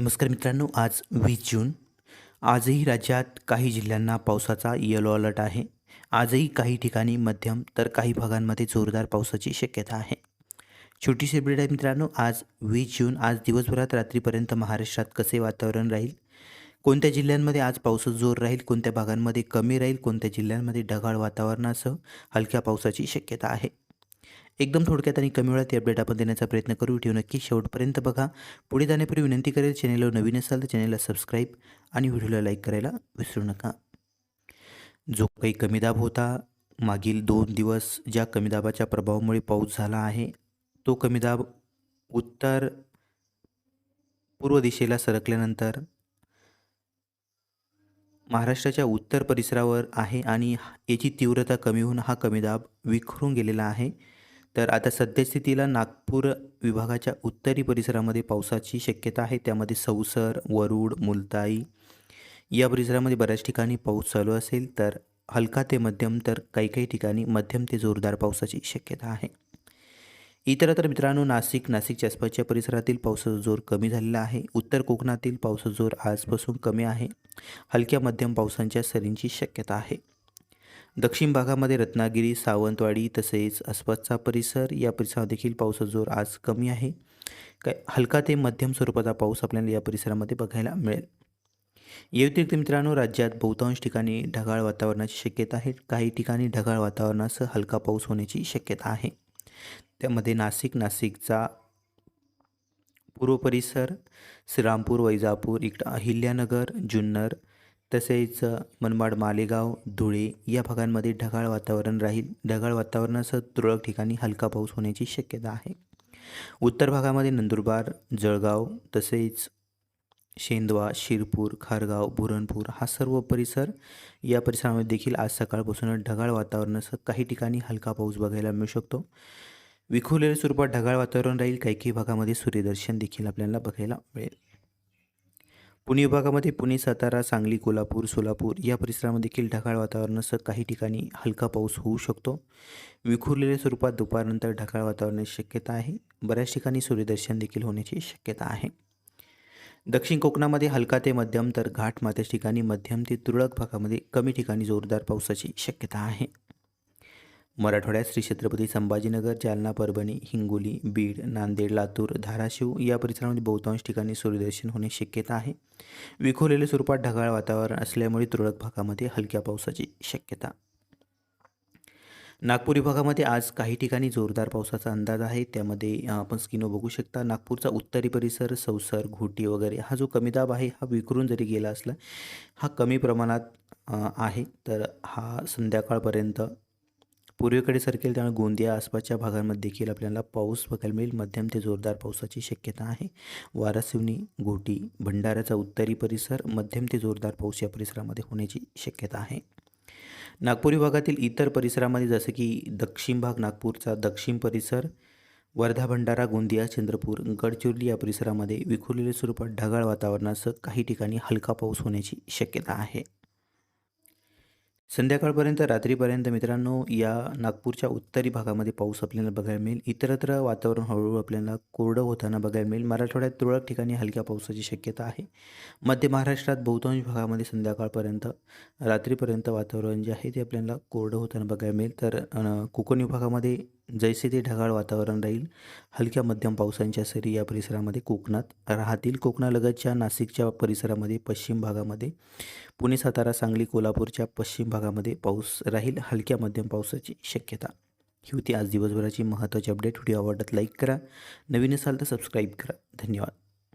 नमस्कार मित्रांनो आज वीस जून. आजही राज्यात काही जिल्ह्यांना पावसाचा येलो अलर्ट आहे. आजही काही ठिकाणी मध्यम तर काही भागांमध्ये जोरदार पावसाची शक्यता आहे. छोटीशी अपडेट आहे मित्रांनो आज वीस जून आज दिवसभरात रात्रीपर्यंत महाराष्ट्रात कसे वातावरण राहील? कोणत्या जिल्ह्यांमध्ये आज पावसाचा जोर राहील? कोणत्या भागांमध्ये कमी राहील? कोणत्या जिल्ह्यांमध्ये ढगाळ वातावरणासह हलक्या पावसाची शक्यता आहे? एकदम थोडक्यात आणि कमी वेळात ही अपडेट आपण देण्याचा प्रयत्न करू. व्हिडिओ नक्की शेवटपर्यंत बघा. पुढे जाण्यापूर्वी विनंती करेल चॅनेलवर नवीन असाल तर चॅनेलला सबस्क्राईब आणि व्हिडिओला लाईक करायला विसरू नका. जो काही कमी दाब होता मागील दोन दिवस ज्या कमी दाबाच्या प्रभावामुळे पाऊस झाला आहे तो कमी दाब उत्तर पूर्व दिशेला सरकल्यानंतर महाराष्ट्राच्या उत्तर परिसरावर आहे आणि याची तीव्रता कमी होऊन हा कमी दाब विखरून गेलेला आहे. तर आता सद्यस्थितीला नागपूर विभागाच्या उत्तरी परिसरामध्ये पावसाची शक्यता आहे. त्यामध्ये सौसर वरुड मुलताई या परिसरामध्ये बऱ्याच ठिकाणी पाऊस चालू असेल तर हलका ते मध्यम तर काही काही ठिकाणी मध्यम ते जोरदार पावसाची शक्यता आहे. इतरत्र मित्रांनो नाशिक नाशिकच्या आसपासच्या परिसरातील पावसाचा जोर कमी झालेला आहे. उत्तर कोकणातील पावसाचा जोर आजपासून कमी आहे. हलक्या मध्यम पावसांच्या सरींची शक्यता आहे. दक्षिण भागामध्ये रत्नागिरी सावंतवाडी तसेच आसपासचा परिसर या परिसरात देखील पावसाचा जोर आज कमी आहे. काय हलका ते मध्यम स्वरूपाचा पाऊस आपल्याला या परिसरामध्ये बघायला मिळेल. या व्यतिरिक्त मित्रांनो राज्यात बहुतांश ठिकाणी ढगाळ वातावरणाची शक्यता आहे. काही ठिकाणी ढगाळ वातावरणासह हलका पाऊस होण्याची शक्यता आहे. त्यामध्ये नाशिक नाशिकचा पूर्व परिसर श्रीरामपूर वैजापूर इकडं अहिल्यानगर जुन्नर तसेच मनमाड मालेगाव धुळे या भागांमध्ये ढगाळ वातावरण राहील. ढगाळ वातावरणासह तुरळक ठिकाणी हलका पाऊस होण्याची शक्यता आहे. उत्तर भागामध्ये नंदुरबार जळगाव तसेच शेंदवा शिरपूर खारगाव बुरणपूर हा सर्व परिसर या परिसरामध्ये देखील आज सकाळपासून ढगाळ वातावरणासह काही ठिकाणी हलका पाऊस बघायला मिळू शकतो. विखुरलेल्या स्वरूपात ढगाळ वातावरण राहील. काही काही भागामध्ये सूर्यदर्शन देखील आपल्याला बघायला मिळेल. पुणे विभागामध्ये पुणे सातारा सांगली कोल्हापूर सोलापूर या परिसरामध्ये देखील ढगाळ वातावरणासह काही ठिकाणी हलका पाऊस होऊ शकतो. विखुरलेल्या स्वरूपात दुपारनंतर ढगाळ वातावरणाची शक्यता आहे. बऱ्याच ठिकाणी सूर्यदर्शन देखील होण्याची शक्यता आहे. दक्षिण कोकणामध्ये हलका ते मध्यम तर घाट माथ्याच्या ठिकाणी मध्यम ते तुरळक भागामध्ये कमी ठिकाणी जोरदार पावसाची शक्यता आहे. मराठवाड्यात श्री छत्रपती संभाजीनगर जालना परभणी हिंगोली बीड नांदेड लातूर धाराशिव या परिसरामध्ये बहुतांश ठिकाणी सूर्यदर्शन होण्याची शक्यता आहे. विखुरलेल्या स्वरूपात ढगाळ वातावरण असल्यामुळे तुरळक भागामध्ये हलक्या पावसाची शक्यता. नागपूर विभागामध्ये आज काही ठिकाणी जोरदार पावसाचा अंदाज आहे. त्यामध्ये आपण स्किनो बघू शकता नागपूरचा उत्तरी परिसर सौसर घोटी वगैरे हा जो कमी दाब आहे हा विखरून जरी गेला असला हा कमी प्रमाणात आहे. तर हा संध्याकाळपर्यंत पूर्वेकडे सरकेल त्यामुळे गोंदिया आसपासच्या भागांमध्ये देखील आपल्याला पाऊस बघायला मिळेल. मध्यम ते जोरदार पावसाची शक्यता आहे. वारासिवनी घोटी भंडाऱ्याचा उत्तरी परिसर मध्यम ते जोरदार पाऊस या परिसरामध्ये होण्याची शक्यता आहे. नागपूर विभागातील इतर परिसरामध्ये जसं की दक्षिण भाग नागपूरचा दक्षिण परिसर वर्धा भंडारा गोंदिया चंद्रपूर गडचिरोली या परिसरामध्ये विखुरलेल्या स्वरूपात ढगाळ वातावरणासह काही ठिकाणी हलका पाऊस होण्याची शक्यता आहे. संध्याकाळपर्यंत रात्रीपर्यंत मित्रांनो या नागपूरच्या उत्तरी भागामध्ये पाऊस आपल्याला बघायला मिळेल. इतरत्र वातावरण हळूहळू आपल्याला कोरडं होताना बघायला मिळेल. मराठवाड्यात तुरळक ठिकाणी हलक्या पावसाची शक्यता आहे. मध्य महाराष्ट्रात बहुतांश भागामध्ये संध्याकाळपर्यंत रात्रीपर्यंत वातावरण जे आहे ते आपल्याला कोरडं होताना बघायला मिळेल. तर कोकण विभागामध्ये जैसे ते ढगाळ वातावरण राहील. हलक्या मध्यम पावसांच्या सरी या परिसरामध्ये कोकणात राहतील. कोकणालगतच्या नाशिकच्या परिसरामध्ये पश्चिम भागामध्ये पुणे सातारा सांगली कोल्हापूरच्या पश्चिम भागामध्ये पाऊस राहील. हलक्या मध्यम पावसाची शक्यता. ही होती आज दिवसभराची महत्त्वाची अपडेट. व्हिडिओ आवडत लाईक करा. नवीन असाल तर सबस्क्राईब करा. धन्यवाद.